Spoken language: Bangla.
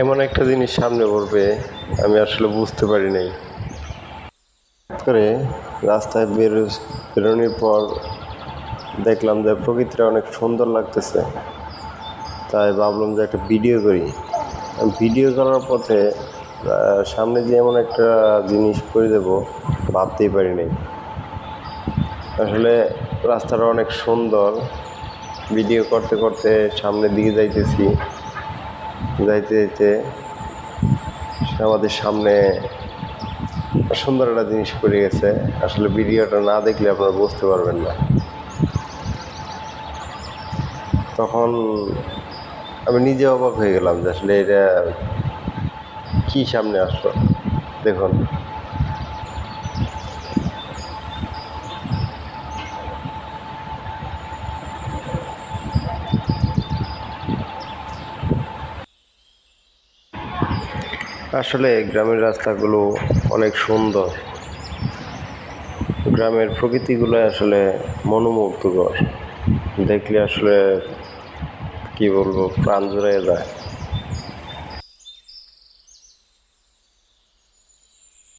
এমন একটা জিনিস সামনে পড়বে, আমি আসলে বুঝতে পারি নাই। করে রাস্তায় বের বেরোনোর পর দেখলাম যে প্রকৃতিটা অনেক সুন্দর লাগতেছে। তাই ভাবলাম যে একটা ভিডিও করি। ভিডিও করার পথে সামনে যে এমন একটা জিনিস করে দেব, ভাবতেই পারি নাই। আসলে রাস্তাটা অনেক সুন্দর। ভিডিও করতে করতে সামনের দিকে যাইতেছি। যাইতে যাইতে আমাদের সামনে সুন্দর একটা জিনিস পড়ে গেছে। আসলে ভিডিওটা না দেখলে আপনারা বুঝতে পারবেন না। তখন আমি নিজে অবাক হয়ে গেলাম যে আসলে এটা কী সামনে আসলো। দেখুন। আসলে গ্রামের রাস্তাগুলো অনেক সুন্দর। গ্রামের প্রকৃতিগুলো আসলে মনোমুগ্ধকর। দেখলে আসলে, কি বলব, প্রাণ জুড়ে যায়।